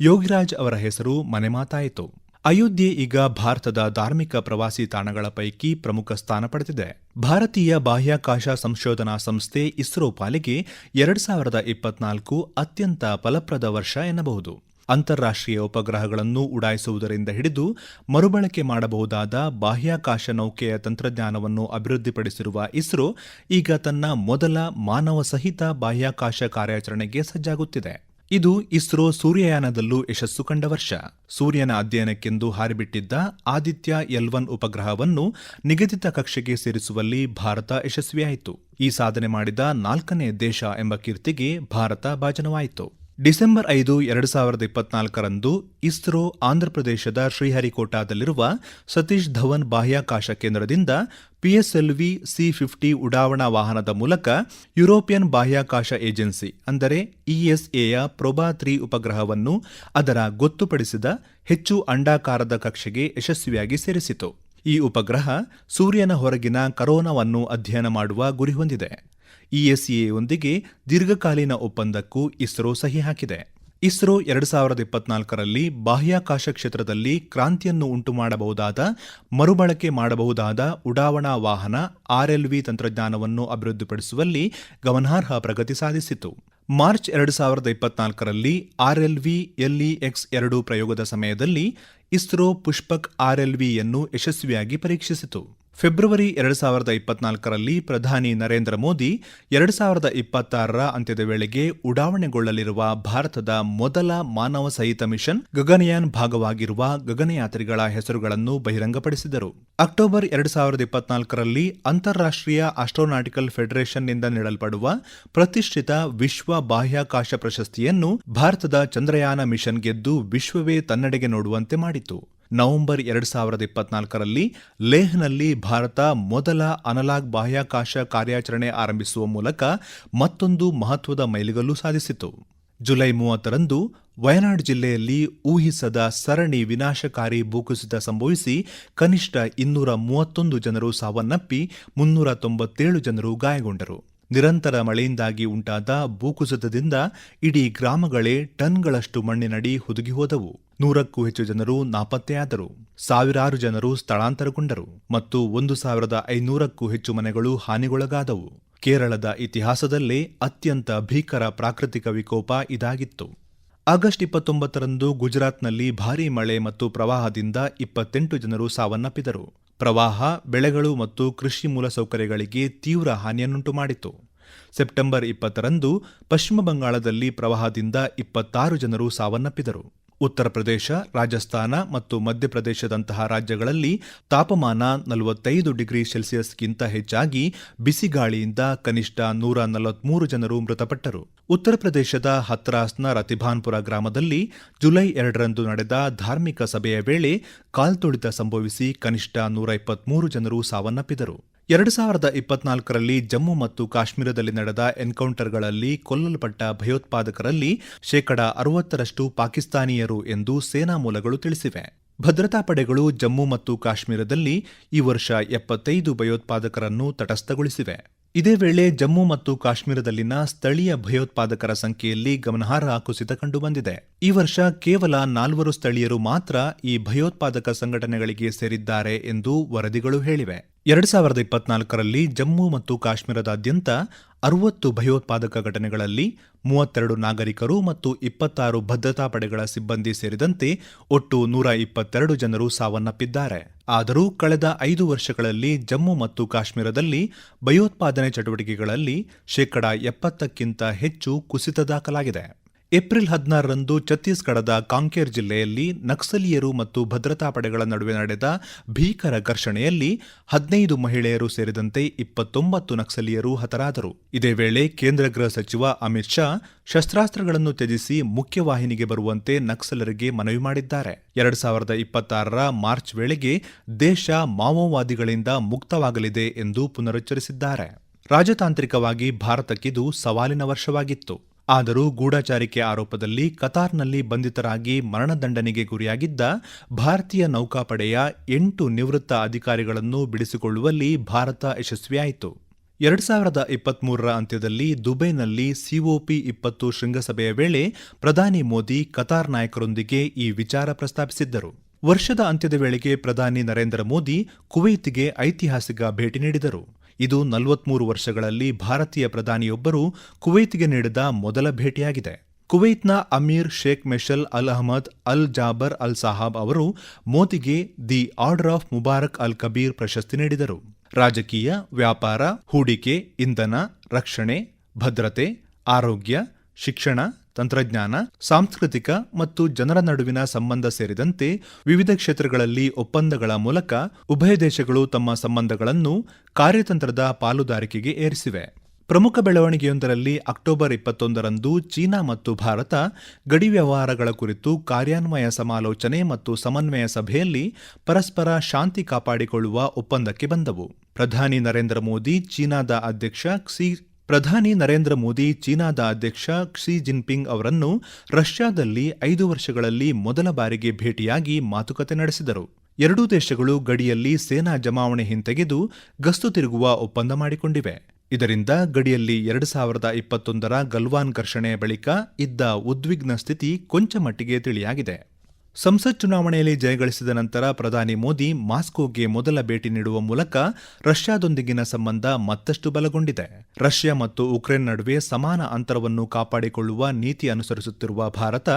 ಯೋಗಿರಾಜ್ ಅವರ ಹೆಸರು ಮನೆಮಾತಾಯಿತು. ಅಯೋಧ್ಯೆ ಈಗ ಭಾರತದ ಧಾರ್ಮಿಕ ಪ್ರವಾಸಿ ತಾಣಗಳ ಪೈಕಿ ಪ್ರಮುಖ ಸ್ಥಾನ ಪಡೆದಿದೆ. ಭಾರತೀಯ ಬಾಹ್ಯಾಕಾಶ ಸಂಶೋಧನಾ ಸಂಸ್ಥೆ ಇಸ್ರೋ ಪಾಲಿಗೆ ಎರಡ್ ಸಾವಿರದ ಇಪ್ಪತ್ನಾಲ್ಕು ಅತ್ಯಂತ ಫಲಪ್ರದ ವರ್ಷ ಎನ್ನಬಹುದು. ಅಂತಾರಾಷ್ಟ್ರೀಯ ಉಪಗ್ರಹಗಳನ್ನು ಉಡಾಯಿಸುವುದರಿಂದ ಹಿಡಿದು ಮರುಬಳಕೆ ಮಾಡಬಹುದಾದ ಬಾಹ್ಯಾಕಾಶ ನೌಕೆಯ ತಂತ್ರಜ್ಞಾನವನ್ನು ಅಭಿವೃದ್ಧಿಪಡಿಸಿರುವ ಇಸ್ರೋ ಈಗ ತನ್ನ ಮೊದಲ ಮಾನವ ಸಹಿತ ಬಾಹ್ಯಾಕಾಶ ಕಾರ್ಯಾಚರಣೆಗೆ ಸಜ್ಜಾಗುತ್ತಿದೆ. ಇದು ಇಸ್ರೋ ಸೂರ್ಯಯಾನದಲ್ಲೂ ಯಶಸ್ಸು ಕಂಡ ವರ್ಷ. ಸೂರ್ಯನ ಅಧ್ಯಯನಕ್ಕೆಂದು ಹಾರಿಬಿಟ್ಟಿದ್ದ ಆದಿತ್ಯ ಎಲ್ ಒನ್ ಉಪಗ್ರಹವನ್ನು ನಿಗದಿತ ಕಕ್ಷೆಗೆ ಸೇರಿಸುವಲ್ಲಿ ಭಾರತ ಯಶಸ್ವಿಯಾಯಿತು. ಈ ಸಾಧನೆ ಮಾಡಿದ ನಾಲ್ಕನೇ ದೇಶ ಎಂಬ ಕೀರ್ತಿಗೆ ಭಾರತ ಭಾಜನವಾಯಿತು. ಡಿಸೆಂಬರ್ ಐದು, ಎರಡು ಸಾವಿರದ ಇಪ್ಪತ್ನಾಲ್ಕರಂದು ಇಸ್ರೋ ಆಂಧ್ರಪ್ರದೇಶದ ಶ್ರೀಹರಿಕೋಟಾದಲ್ಲಿರುವ ಸತೀಶ್ ಧವನ್ ಬಾಹ್ಯಾಕಾಶ ಕೇಂದ್ರದಿಂದ ಪಿಎಸ್ಎಲ್ವಿ ಸಿ ಫಿಫ್ಟಿ ಉಡಾವಣಾ ವಾಹನದ ಮೂಲಕ ಯುರೋಪಿಯನ್ ಬಾಹ್ಯಾಕಾಶ ಏಜೆನ್ಸಿ, ಅಂದರೆ ಇಎಸ್ಎಯ ಪ್ರೊಬಾ ತ್ರೀ ಉಪಗ್ರಹವನ್ನು ಅದರ ಗೊತ್ತುಪಡಿಸಿದ ಹೆಚ್ಚು ಅಂಡಾಕಾರದ ಕಕ್ಷೆಗೆ ಯಶಸ್ವಿಯಾಗಿ ಸೇರಿಸಿತು. ಈ ಉಪಗ್ರಹ ಸೂರ್ಯನ ಹೊರಗಿನ ಕರೋನಾವನ್ನು ಅಧ್ಯಯನ ಮಾಡುವ ಗುರಿ ಹೊಂದಿದೆ. ಇಎಸ್ಇಯೊಂದಿಗೆ ದೀರ್ಘಕಾಲೀನ ಒಪ್ಪಂದಕ್ಕೂ ಇಸ್ರೋ ಸಹಿ ಹಾಕಿದೆ. ಇಸ್ರೋ ಎರಡು ಸಾವಿರದ ಇಪ್ಪತ್ನಾಲ್ಕರಲ್ಲಿ ಬಾಹ್ಯಾಕಾಶ ಕ್ಷೇತ್ರದಲ್ಲಿ ಕ್ರಾಂತಿಯನ್ನು ಉಂಟು ಮಾಡಬಹುದಾದ ಮರುಬಳಕೆ ಮಾಡಬಹುದಾದ ಉಡಾವಣಾ ವಾಹನ ಆರ್ಎಲ್ವಿ ತಂತ್ರಜ್ಞಾನವನ್ನು ಅಭಿವೃದ್ಧಿಪಡಿಸುವಲ್ಲಿ ಗಮನಾರ್ಹ ಪ್ರಗತಿ ಸಾಧಿಸಿತು. ಮಾರ್ಚ್ ಎರಡು ಸಾವಿರದ ಇಪ್ಪತ್ನಾಲ್ಕರಲ್ಲಿ ಆರ್ಎಲ್ವಿ ಎಲ್ಇಎಕ್ಸ್ ಎರಡು ಪ್ರಯೋಗದ ಸಮಯದಲ್ಲಿ ಇಸ್ರೋ ಪುಷ್ಪಕ್ ಆರ್ಎಲ್ವಿಯನ್ನು ಯಶಸ್ವಿಯಾಗಿ ಪರೀಕ್ಷಿಸಿತು. ಫೆಬ್ರವರಿ ಎರಡು ಸಾವಿರದ ಇಪ್ಪತ್ನಾಲ್ಕರಲ್ಲಿ ಪ್ರಧಾನಿ ನರೇಂದ್ರ ಮೋದಿ ಎರಡು ಸಾವಿರದ ಇಪ್ಪತ್ತಾರರ ಅಂತ್ಯದ ವೇಳೆಗೆ ಉಡಾವಣೆಗೊಳ್ಳಲಿರುವ ಭಾರತದ ಮೊದಲ ಮಾನವ ಸಹಿತ ಮಿಷನ್ ಗಗನಯಾನ್ ಭಾಗವಾಗಿರುವ ಗಗನಯಾತ್ರಿಗಳ ಹೆಸರುಗಳನ್ನು ಬಹಿರಂಗಪಡಿಸಿದರು. ಅಕ್ಟೋಬರ್ ಎರಡು ಸಾವಿರದ ಇಪ್ಪತ್ನಾಲ್ಕರಲ್ಲಿ ಅಂತಾರಾಷ್ಟ್ರೀಯ ಆಸ್ಟ್ರೋನಾಟಿಕಲ್ ಫೆಡರೇಷನ್ನಿಂದ ನೀಡಲ್ಪಡುವ ಪ್ರತಿಷ್ಠಿತ ವಿಶ್ವ ಬಾಹ್ಯಾಕಾಶ ಪ್ರಶಸ್ತಿಯನ್ನು ಭಾರತದ ಚಂದ್ರಯಾನ ಮಿಷನ್ ಗೆದ್ದು ವಿಶ್ವವೇ ತನ್ನಡೆಗೆ ನೋಡುವಂತೆ ಮಾಡಿತು. ನವೆಂಬರ್ ಎರಡು ಸಾವಿರದ ಇಪ್ಪತ್ನಾಲ್ಕರಲ್ಲಿ ಲೇಹ್ನಲ್ಲಿ ಭಾರತ ಮೊದಲ ಅನಲಾಗ್ ಬಾಹ್ಯಾಕಾಶ ಕಾರ್ಯಾಚರಣೆ ಆರಂಭಿಸುವ ಮೂಲಕ ಮತ್ತೊಂದು ಮಹತ್ವದ ಮೈಲಿಗಲ್ಲು ಸಾಧಿಸಿತು. ಜುಲೈ ಮೂವತ್ತರಂದು ವಯನಾಡ್ ಜಿಲ್ಲೆಯಲ್ಲಿ ಊಹಿಸದ ಸರಣಿ ವಿನಾಶಕಾರಿ ಭೂಕುಸಿತ ಸಂಭವಿಸಿ ಕನಿಷ್ಠ ಇನ್ನೂರ ಮೂವತ್ತೊಂದು ಜನರು ಸಾವನ್ನಪ್ಪಿ ಮುನ್ನೂರ ತೊಂಬತ್ತೇಳು ಜನರು ಗಾಯಗೊಂಡರು. ನಿರಂತರ ಮಳೆಯಿಂದಾಗಿ ಉಂಟಾದ ಭೂಕುಸಿತದಿಂದ ಇಡೀ ಗ್ರಾಮಗಳೇ ಟನ್ಗಳಷ್ಟು ಮಣ್ಣಿನಡಿ ಹುದುಗಿ ಹೋದವು ನೂರಕ್ಕೂ ಹೆಚ್ಚು ಜನರು ನಾಪತ್ತೆಯಾದರು ಸಾವಿರಾರು ಜನರು ಸ್ಥಳಾಂತರಗೊಂಡರು. ಮತ್ತು ಒಂದು ಸಾವಿರದ ಐನೂರಕ್ಕೂ ಹೆಚ್ಚು ಮನೆಗಳು ಹಾನಿಗೊಳಗಾದವು. ಕೇರಳದ ಇತಿಹಾಸದಲ್ಲೇ ಅತ್ಯಂತ ಭೀಕರ ಪ್ರಾಕೃತಿಕ ವಿಕೋಪ ಇದಾಗಿತ್ತು. ಆಗಸ್ಟ್ ಇಪ್ಪತ್ತೊಂಬತ್ತರಂದು ಗುಜರಾತ್ನಲ್ಲಿ ಭಾರೀ ಮಳೆ ಮತ್ತು ಪ್ರವಾಹದಿಂದ ಇಪ್ಪತ್ತೆಂಟು ಜನರು ಸಾವನ್ನಪ್ಪಿದರು. ಪ್ರವಾಹ, ಬೆಳೆಗಳು ಮತ್ತು ಕೃಷಿ ಮೂಲಸೌಕರ್ಯಗಳಿಗೆ ತೀವ್ರ ಹಾನಿಯನ್ನುಂಟು ಮಾಡಿತು. ಸೆಪ್ಟೆಂಬರ್ ಇಪ್ಪತ್ತರಂದು ಪಶ್ಚಿಮ ಬಂಗಾಳದಲ್ಲಿ ಪ್ರವಾಹದಿಂದ ಇಪ್ಪತ್ತಾರು ಜನರು ಸಾವನ್ನಪ್ಪಿದರು. ಉತ್ತರ ಪ್ರದೇಶ, ರಾಜಸ್ಥಾನ ಮತ್ತು ಮಧ್ಯಪ್ರದೇಶದಂತಹ ರಾಜ್ಯಗಳಲ್ಲಿ ತಾಪಮಾನ ನಲವತ್ತೈದು ಡಿಗ್ರಿ ಸೆಲ್ಸಿಯಸ್ಗಿಂತ ಹೆಚ್ಚಾಗಿ ಬಿಸಿಗಾಳಿಯಿಂದ ಕನಿಷ್ಠ ನೂರ ನಲವತ್ಮೂರು ಜನರು ಮೃತಪಟ್ಟರು. ಉತ್ತರ ಪ್ರದೇಶದ ಹತ್ರಾಸ್ನ ರತಿಭಾನ್ಪುರ ಗ್ರಾಮದಲ್ಲಿ ಜುಲೈ ಎರಡರಂದು ನಡೆದ ಧಾರ್ಮಿಕ ಸಭೆಯ ವೇಳೆ ಕಾಲ್ತುಳಿತ ಸಂಭವಿಸಿ ಕನಿಷ್ಠ ನೂರ ಇಪ್ಪತ್ಮೂರು ಜನರು ಸಾವನ್ನಪ್ಪಿದರು. ಎರಡು ಸಾವಿರದ ಇಪ್ಪತ್ನಾಲ್ಕರಲ್ಲಿ ಜಮ್ಮು ಮತ್ತು ಕಾಶ್ಮೀರದಲ್ಲಿ ನಡೆದ ಎನ್ಕೌಂಟರ್ಗಳಲ್ಲಿ ಕೊಲ್ಲಲ್ಪಟ್ಟ ಭಯೋತ್ಪಾದಕರಲ್ಲಿ ಶೇಕಡ ಅರವತ್ತರಷ್ಟು ಪಾಕಿಸ್ತಾನಿಯರು ಎಂದು ಸೇನಾ ಮೂಲಗಳು ತಿಳಿಸಿವೆ. ಭದ್ರತಾ ಪಡೆಗಳು ಜಮ್ಮು ಮತ್ತು ಕಾಶ್ಮೀರದಲ್ಲಿ ಈ ವರ್ಷ ಎಪ್ಪತ್ತೈದು ಭಯೋತ್ಪಾದಕರನ್ನು ತಟಸ್ಥಗೊಳಿಸಿವೆ. ಇದೇ ವೇಳೆ ಜಮ್ಮು ಮತ್ತು ಕಾಶ್ಮೀರದಲ್ಲಿನ ಸ್ಥಳೀಯ ಭಯೋತ್ಪಾದಕರ ಸಂಖ್ಯೆಯಲ್ಲಿ ಗಮನಾರ್ಹ ಕುಸಿತ ಕಂಡುಬಂದಿದೆ. ಈ ವರ್ಷ ಕೇವಲ ನಾಲ್ವರು ಸ್ಥಳೀಯರು ಮಾತ್ರ ಈ ಭಯೋತ್ಪಾದಕ ಸಂಘಟನೆಗಳಿಗೆ ಸೇರಿದ್ದಾರೆ ಎಂದು ವರದಿಗಳು ಹೇಳಿವೆ. ಎರಡ್ ಸಾವಿರದ ಇಪ್ಪತ್ನಾಲ್ಕರಲ್ಲಿ ಜಮ್ಮು ಮತ್ತು ಕಾಶ್ಮೀರದಾದ್ಯಂತ ಅರವತ್ತು ಭಯೋತ್ಪಾದಕ ಘಟನೆಗಳಲ್ಲಿ ಮೂವತ್ತೆರಡು ನಾಗರಿಕರು ಮತ್ತು ಇಪ್ಪತ್ತಾರು ಭದ್ರತಾ ಪಡೆಗಳ ಸಿಬ್ಬಂದಿ ಸೇರಿದಂತೆ ಒಟ್ಟು ನೂರ ಇಪ್ಪತ್ತೆರಡು ಜನರು ಸಾವನ್ನಪ್ಪಿದ್ದಾರೆ. ಆದರೂ ಕಳೆದ ಐದು ವರ್ಷಗಳಲ್ಲಿ ಜಮ್ಮು ಮತ್ತು ಕಾಶ್ಮೀರದಲ್ಲಿ ಭಯೋತ್ಪಾದನೆ ಚಟುವಟಿಕೆಗಳಲ್ಲಿ ಶೇಕಡಾ ಎಪ್ಪತ್ತಕ್ಕಿಂತ ಹೆಚ್ಚು ಕುಸಿತ ದಾಖಲಾಗಿದೆ. ಏಪ್ರಿಲ್ ಹದಿನಾರರಂದು ಛತ್ತೀಸ್ಗಢದ ಕಾಂಕೇರ್ ಜಿಲ್ಲೆಯಲ್ಲಿ ನಕ್ಸಲೀಯರು ಮತ್ತು ಭದ್ರತಾ ಪಡೆಗಳ ನಡುವೆ ನಡೆದ ಭೀಕರ ಘರ್ಷಣೆಯಲ್ಲಿ ಹದಿನೈದು ಮಹಿಳೆಯರು ಸೇರಿದಂತೆ ಇಪ್ಪತ್ತೊಂಬತ್ತು ನಕ್ಸಲೀಯರು ಹತರಾದರು. ಇದೇ ವೇಳೆ ಕೇಂದ್ರ ಗೃಹ ಸಚಿವ ಅಮಿತ್ ಶಾ ಶಸ್ತ್ರಾಸ್ತ್ರಗಳನ್ನು ತ್ಯಜಿಸಿ ಮುಖ್ಯವಾಹಿನಿಗೆ ಬರುವಂತೆ ನಕ್ಸಲರಿಗೆ ಮನವಿ ಮಾಡಿದ್ದಾರೆ. ಎರಡ್ ಸಾವಿರದ ಇಪ್ಪತ್ತಾರರ ಮಾರ್ಚ್ ವೇಳೆಗೆ ದೇಶ ಮಾವೋವಾದಿಗಳಿಂದ ಮುಕ್ತವಾಗಲಿದೆ ಎಂದು ಪುನರುಚ್ಚರಿಸಿದ್ದಾರೆ. ರಾಜತಾಂತ್ರಿಕವಾಗಿ ಭಾರತಕ್ಕಿದು ಸವಾಲಿನ ವರ್ಷವಾಗಿತ್ತು. ಆದರೂ ಗೂಢಚಾರಿಕೆ ಆರೋಪದಲ್ಲಿ ಕತಾರ್ನಲ್ಲಿ ಬಂಧಿತರಾಗಿ ಮರಣದಂಡನೆಗೆ ಗುರಿಯಾಗಿದ್ದ ಭಾರತೀಯ ನೌಕಾಪಡೆಯ ಎಂಟು ನಿವೃತ್ತ ಅಧಿಕಾರಿಗಳನ್ನು ಬಿಡಿಸಿಕೊಳ್ಳುವಲ್ಲಿ ಭಾರತ ಯಶಸ್ವಿಯಾಯಿತು. ಎರಡು ಸಾವಿರದ ಇಪ್ಪತ್ಮೂರರ ಅಂತ್ಯದಲ್ಲಿ ದುಬೈನಲ್ಲಿ ಸಿಒಪಿ ಇಪ್ಪತ್ತು ಶೃಂಗಸಭೆಯ ವೇಳೆ ಪ್ರಧಾನಿ ಮೋದಿ ಕತಾರ್ ನಾಯಕರೊಂದಿಗೆ ಈ ವಿಚಾರ ಪ್ರಸ್ತಾಪಿಸಿದ್ದರು. ವರ್ಷದ ಅಂತ್ಯದ ವೇಳೆಗೆ ಪ್ರಧಾನಿ ನರೇಂದ್ರ ಮೋದಿ ಕುವೈತಿಗೆ ಐತಿಹಾಸಿಕ ಭೇಟಿ ನೀಡಿದರು. ಇದು ನಲವತ್ಮೂರು ವರ್ಷಗಳಲ್ಲಿ ಭಾರತೀಯ ಪ್ರಧಾನಿಯೊಬ್ಬರು ಕುವೈತ್ಗೆ ನೀಡಿದ ಮೊದಲ ಭೇಟಿಯಾಗಿದೆ. ಕುವೈತ್ನ ಅಮೀರ್ ಶೇಖ್ ಮೆಷಲ್ ಅಲ್ ಅಹಮದ್ ಅಲ್ ಜಾಬರ್ ಅಲ್ ಸಾಹಾಬ್ ಅವರು ಮೋದಿಗೆ ದಿ ಆರ್ಡರ್ ಆಫ್ ಮುಬಾರಕ್ ಅಲ್ ಕಬೀರ್ ಪ್ರಶಸ್ತಿ ನೀಡಿದರು. ರಾಜಕೀಯ, ವ್ಯಾಪಾರ, ಹೂಡಿಕೆ, ಇಂಧನ, ರಕ್ಷಣೆ, ಭದ್ರತೆ, ಆರೋಗ್ಯ, ಶಿಕ್ಷಣ ತಂತ್ರಜ್ಞಾನ, ಸಾಂಸ್ಕೃತಿಕ ಮತ್ತು ಜನರ ನಡುವಿನ ಸಂಬಂಧ ಸೇರಿದಂತೆ ವಿವಿಧ ಕ್ಷೇತ್ರಗಳಲ್ಲಿ ಒಪ್ಪಂದಗಳ ಮೂಲಕ ಉಭಯ ದೇಶಗಳು ತಮ್ಮ ಸಂಬಂಧಗಳನ್ನು ಕಾರ್ಯತಂತ್ರದ ಪಾಲುದಾರಿಕೆಗೆ ಏರಿಸಿವೆ. ಪ್ರಮುಖ ಬೆಳವಣಿಗೆಯೊಂದರಲ್ಲಿ ಅಕ್ಟೋಬರ್ ಇಪ್ಪತ್ತೊಂದರಂದು ಚೀನಾ ಮತ್ತು ಭಾರತ ಗಡಿ ವ್ಯವಹಾರಗಳ ಕುರಿತು ಕಾರ್ಯಾನ್ವಯ ಸಮಾಲೋಚನೆ ಮತ್ತು ಸಮನ್ವಯ ಸಭೆಯಲ್ಲಿ ಪರಸ್ಪರ ಶಾಂತಿ ಕಾಪಾಡಿಕೊಳ್ಳುವ ಒಪ್ಪಂದಕ್ಕೆ ಬಂದವು. ಪ್ರಧಾನಿ ನರೇಂದ್ರ ಮೋದಿ ಚೀನಾದ ಅಧ್ಯಕ್ಷ ಕ್ಸಿ ಪ್ರಧಾನಿ ನರೇಂದ್ರ ಮೋದಿ, ಚೀನಾದ ಅಧ್ಯಕ್ಷ ಕ್ಸಿ ಜಿನ್ಪಿಂಗ್ ಅವರನ್ನು ರಷ್ಯಾದಲ್ಲಿ ಐದು ವರ್ಷಗಳಲ್ಲಿ ಮೊದಲ ಬಾರಿಗೆ ಭೇಟಿಯಾಗಿ ಮಾತುಕತೆ ನಡೆಸಿದರು. ಎರಡೂ ದೇಶಗಳು ಗಡಿಯಲ್ಲಿ ಸೇನಾ ಜಮಾವಣೆ ಹಿಂತೆಗೆದು ಗಸ್ತು ತಿರುಗುವ ಒಪ್ಪಂದ ಮಾಡಿಕೊಂಡಿವೆ. ಇದರಿಂದ ಗಡಿಯಲ್ಲಿ ಎರಡು ಸಾವಿರದ ಇಪ್ಪತ್ತೊಂದರ ಗಲ್ವಾನ್ ಘರ್ಷಣೆಯ ಬಳಿಕ ಇದ್ದ ಉದ್ವಿಗ್ನ ಸ್ಥಿತಿ ಕೊಂಚ ಮಟ್ಟಿಗೆ ತಿಳಿಯಾಗಿದೆ. ಸಂಸತ್ ಚುನಾವಣೆಯಲ್ಲಿ ಜಯಗಳಿಸಿದ ನಂತರ ಪ್ರಧಾನಿ ಮೋದಿ ಮಾಸ್ಕೋಗೆ ಮೊದಲ ಭೇಟಿ ನೀಡುವ ಮೂಲಕ ರಷ್ಯಾದೊಂದಿಗಿನ ಸಂಬಂಧ ಮತ್ತಷ್ಟು ಬಲಗೊಂಡಿದೆ. ರಷ್ಯಾ ಮತ್ತು ಉಕ್ರೇನ್ ನಡುವೆ ಸಮಾನ ಅಂತರವನ್ನು ಕಾಪಾಡಿಕೊಳ್ಳುವ ನೀತಿ ಅನುಸರಿಸುತ್ತಿರುವ ಭಾರತ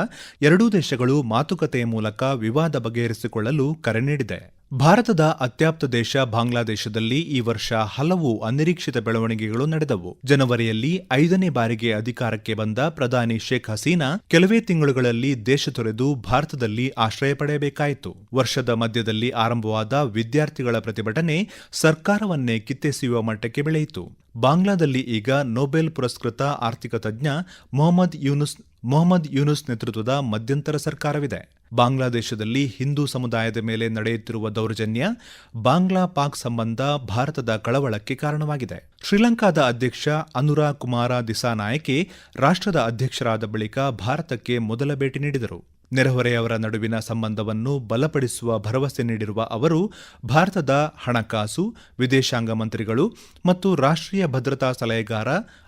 ಎರಡೂ ದೇಶಗಳು ಮಾತುಕತೆಯ ಮೂಲಕ ವಿವಾದ ಬಗೆಹರಿಸಿಕೊಳ್ಳಲು ಕರೆ ನೀಡಿದೆ. ಭಾರತದ ಅತ್ಯಾಪ್ತ ದೇಶ ಬಾಂಗ್ಲಾದೇಶದಲ್ಲಿ ಈ ವರ್ಷ ಹಲವು ಅನಿರೀಕ್ಷಿತ ಬೆಳವಣಿಗೆಗಳು ನಡೆದವು. ಜನವರಿಯಲ್ಲಿ ಐದನೇ ಬಾರಿಗೆ ಅಧಿಕಾರಕ್ಕೆ ಬಂದ ಪ್ರಧಾನಿ ಶೇಖ್ ಹಸೀನಾ ಕೆಲವೇ ತಿಂಗಳುಗಳಲ್ಲಿ ದೇಶ ತೊರೆದು ಭಾರತದಲ್ಲಿ ಆಶ್ರಯ ಪಡೆಯಬೇಕಾಯಿತು. ವರ್ಷದ ಮಧ್ಯದಲ್ಲಿ ಆರಂಭವಾದ ವಿದ್ಯಾರ್ಥಿಗಳ ಪ್ರತಿಭಟನೆ ಸರ್ಕಾರವನ್ನೇ ಕಿತ್ತೆಸೆಯುವ ಮಟ್ಟಕ್ಕೆ ಬೆಳೆಯಿತು. ಬಾಂಗ್ಲಾದಲ್ಲಿ ಈಗ ನೊಬೆಲ್ ಪುರಸ್ಕೃತ ಆರ್ಥಿಕ ತಜ್ಞ ಮೊಹಮ್ಮದ್ ಯೂನುಸ್ ಮೊಹಮ್ಮದ್ ಯೂನುಸ್ ನೇತೃತ್ವದ ಮಧ್ಯಂತರ ಸರ್ಕಾರವಿದೆ. ಬಾಂಗ್ಲಾದೇಶದಲ್ಲಿ ಹಿಂದೂ ಸಮುದಾಯದ ಮೇಲೆ ನಡೆಯುತ್ತಿರುವ ದೌರ್ಜನ್ಯ ಬಾಂಗ್ಲಾ ಪಾಕ್ ಸಂಬಂಧ ಭಾರತದ ಕಳವಳಕ್ಕೆ ಕಾರಣವಾಗಿದೆ. ಶ್ರೀಲಂಕಾದ ಅಧ್ಯಕ್ಷ ಅನುರಾ ಕುಮಾರ ದಿಸಾನಾಯಕೆ ರಾಷ್ಟ್ರದ ಅಧ್ಯಕ್ಷರಾದ ಬಳಿಕ ಭಾರತಕ್ಕೆ ಮೊದಲ ಭೇಟಿ ನೀಡಿದರು. ನೆರೆಹೊರೆಯವರ ನಡುವಿನ ಸಂಬಂಧವನ್ನು ಬಲಪಡಿಸುವ ಭರವಸೆ ನೀಡಿರುವ ಅವರು, ಭಾರತದ ಹಣಕಾಸು, ವಿದೇಶಾಂಗ ಮಂತ್ರಿಗಳು ಮತ್ತು ರಾಷ್ಟ್ರೀಯ ಭದ್ರತಾ ಸಲಹೆಗಾರ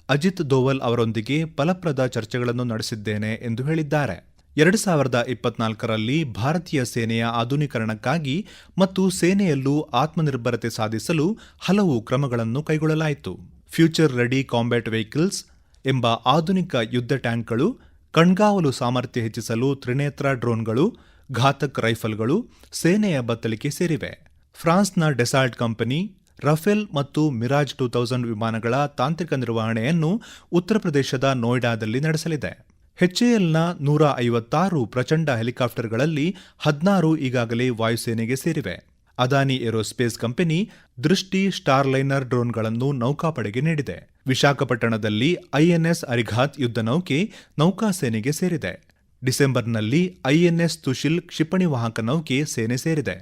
ಅಜಿತ್ ದೋವಲ್ ಅವರೊಂದಿಗೆ ಫಲಪ್ರದ ಚರ್ಚೆಗಳನ್ನು ನಡೆಸಿದ್ದೇನೆ ಎಂದು ಹೇಳಿದ್ದಾರೆ. ಎರಡು ಸಾವಿರದ ಇಪ್ಪತ್ನಾಲ್ಕರಲ್ಲಿ ಭಾರತೀಯ ಸೇನೆಯ ಆಧುನೀಕರಣಕ್ಕಾಗಿ ಮತ್ತು ಸೇನೆಯಲ್ಲೂ ಆತ್ಮನಿರ್ಭರತೆ ಸಾಧಿಸಲು ಹಲವು ಕ್ರಮಗಳನ್ನು ಕೈಗೊಳ್ಳಲಾಯಿತು. ಫ್ಯೂಚರ್ ರೆಡಿ ಕಾಂಬ್ಯಾಟ್ ವೆಹಿಕಲ್ಸ್ ಎಂಬ ಆಧುನಿಕ ಯುದ್ಧ ಟ್ಯಾಂಕ್ಗಳು ಕಣ್ಗಾವಲು ಸಾಮರ್ಥ್ಯ ಹೆಚ್ಚಿಸಲು ತ್ರಿನೇತ್ರ ಡ್ರೋನ್ಗಳು, ಘಾತಕ್ ರೈಫಲ್ಗಳು ಸೇನೆಯ ಬತ್ತಲಿಕೆ ಸೇರಿವೆ. ಫ್ರಾನ್ಸ್ನ ಡೆಸಾಲ್ಟ್ ಕಂಪನಿ, ರಫೇಲ್ ಮತ್ತು ಮಿರಾಜ್ ಟೂ ತೌಸಂಡ್ ವಿಮಾನಗಳ ತಾಂತ್ರಿಕ ನಿರ್ವಹಣೆಯನ್ನು ಉತ್ತರ ಪ್ರದೇಶದ ನೋಯ್ಡಾದಲ್ಲಿ ನಡೆಸಲಿದೆ. ಹೆಚ್ಎಎಲ್ನ ನೂರ ಐವತ್ತಾರು ಪ್ರಚಂಡ ಹೆಲಿಕಾಪ್ಟರ್ಗಳಲ್ಲಿ ಹದಿನಾರು ಈಗಾಗಲೇ ವಾಯುಸೇನೆಗೆ ಸೇರಿವೆ. ಅದಾನಿ ಏರೋಸ್ಪೇಸ್ ಕಂಪನಿ ದೃಷ್ಟಿ ಸ್ಟಾರ್ಲೈನರ್ ಡ್ರೋನ್ಗಳನ್ನು ನೌಕಾಪಡೆಗೆ ನೀಡಿದೆ. ವಿಶಾಖಪಟ್ಟಣದಲ್ಲಿ ಐಎನ್ಎಸ್ ಅರಿಘಾತ್ ಯುದ್ಧ ನೌಕೆ ನೌಕಾಸೇನೆಗೆ ಸೇರಿದೆ. ಡಿಸೆಂಬರ್ನಲ್ಲಿ ಐಎನ್ಎಸ್ ತುಶಿಲ್ ಕ್ಷಿಪಣಿ ವಾಹಕ ನೌಕೆ ಸೇನೆ ಸೇರಿದೆ.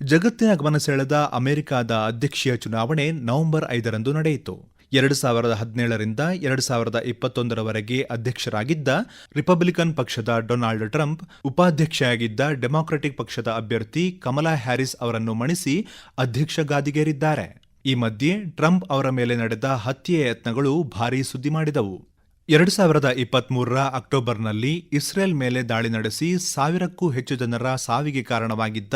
ಜಗತ್ತಿನ ಗಮನ ಸೆಳೆದ ಅಮೆರಿಕದ ಅಧ್ಯಕ್ಷೀಯ ಚುನಾವಣೆ ನವೆಂಬರ್ ಐದರಂದು ನಡೆಯಿತು. ಎರಡು ಸಾವಿರದ ಹದಿನೇಳರಿಂದ ಎರಡು ಸಾವಿರದ ಇಪ್ಪತ್ತೊಂದರವರೆಗೆ ಅಧ್ಯಕ್ಷರಾಗಿದ್ದ ರಿಪಬ್ಲಿಕನ್ ಪಕ್ಷದ ಡೊನಾಲ್ಡ್ ಟ್ರಂಪ್, ಉಪಾಧ್ಯಕ್ಷೆಯಾಗಿದ್ದ ಡೆಮಾಕ್ರೆಟಿಕ್ ಪಕ್ಷದ ಅಭ್ಯರ್ಥಿ ಕಮಲಾ ಹ್ಯಾರಿಸ್ ಅವರನ್ನು ಮಣಿಸಿ ಅಧ್ಯಕ್ಷ ಗಾದಿಗೇರಿದ್ದಾರೆ ಈ ಮಧ್ಯೆ ಟ್ರಂಪ್ ಅವರ ಮೇಲೆ ನಡೆದ ಹತ್ಯೆಯ ಯತ್ನಗಳು ಭಾರೀ ಸುದ್ದಿ ಮಾಡಿದವು. ಎರಡು ಸಾವಿರದ ಇಪ್ಪತ್ಮೂರರ ಅಕ್ಟೋಬರ್ನಲ್ಲಿ ಇಸ್ರೇಲ್ ಮೇಲೆ ದಾಳಿ ನಡೆಸಿ ಸಾವಿರಕ್ಕೂ ಹೆಚ್ಚು ಜನರ ಸಾವಿಗೆ ಕಾರಣವಾಗಿದ್ದ